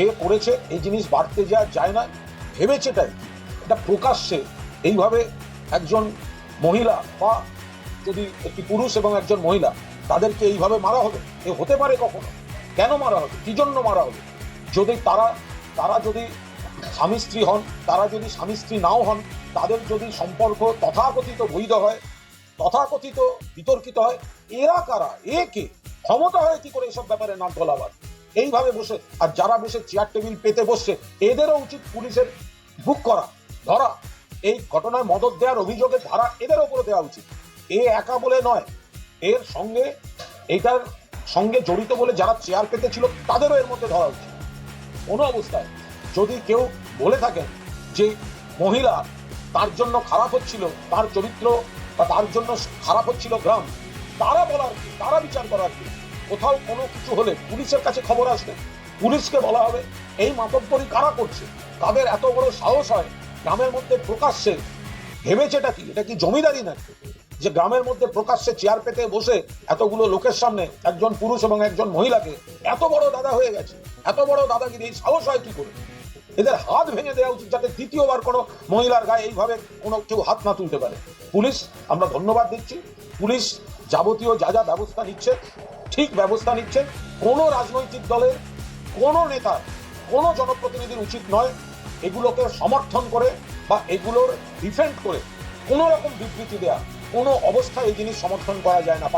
যে করেছে, এই জিনিস বাড়তে যা যায় না ভেবেছেটাই এটা প্রকাশ্যে এইভাবে একজন মহিলা বা যদি একটি পুরুষ এবং একজন মহিলা তাদেরকে এইভাবে মারা হবে, এ হতে পারে কখনো? কেন মারা হবে? কি জন্য মারা হবে? যদি তারা তারা যদি স্বামী স্ত্রী হন, তারা যদি স্বামী স্ত্রী নাও হন, তাদের যদি সম্পর্ক তথাকথিত বৈধ হয়, তথাকথিত বিতর্কিত হয়, এরা কারা? এ কে? ক্ষমতা হয় কি করে এসব ব্যাপারে নাক গলাবার? এইভাবে বসে, আর যারা বসে চেয়ার টেবিল পেতে বসছে, এদেরও উচিত পুলিশের বুক করা। ধরা, এই ঘটনায় মদত দেওয়ার অভিযোগে ধারা এদের উপরে দেওয়া উচিত। এ একা বলে নয়, এর সঙ্গে, এটার সঙ্গে জড়িত বলে যারা চেয়ার পেতে ছিল তাদেরও এর মধ্যে ধরা উচিত। কোনো অবস্থায় যদি কেউ বলে থাকেন যে মহিলা তার জন্য খারাপ হচ্ছিল, তার চরিত্র বা তার জন্য খারাপ হচ্ছিল গ্রাম, তারা বলার তারা বিচার করার কি? কোথাও কোনো কিছু হলে পুলিশের কাছে খবর আসবে। পুলিশকে বলা হবে, এই মাতব্বরি কারা করছে? তাদের এত বড় সাহস হয় গ্রামের মধ্যে প্রকাশ্যে। ভেবেছেটা কি? এটা কি জমিদারি নাকি? যে গ্রামের মধ্যে প্রকাশ্যে চেয়ার পেতে বসে এতগুলো লোকের সামনে একজন পুরুষ এবং একজন মহিলাকে এত বড় দাদা হয়ে গেছে, এত বড় দাদা দাদাগিরি এই সাহস হয় কি করে? এদের হাত ভেঙে দেওয়া উচিত যাতে দ্বিতীয়বার কোনো মহিলার গায়ে এইভাবে কোনো কেউ হাত না তুলতে পারে। পুলিশ, আমরা ধন্যবাদ দিচ্ছি। পুলিশ যাবতীয় যা যা ব্যবস্থা নিচ্ছে ঠিক ব্যবস্থা নিচ্ছেন। কোনো রাজনৈতিক দলের, কোনো নেতার, কোনো জনপ্রতিনিধির উচিত নয় এগুলোকে সমর্থন করে বা এগুলোর ডিফেন্ড করে কোনো রকম বিবৃতি দেওয়া কোনো অবস্থায় এই জিনিস সমর্থন করা যায় না।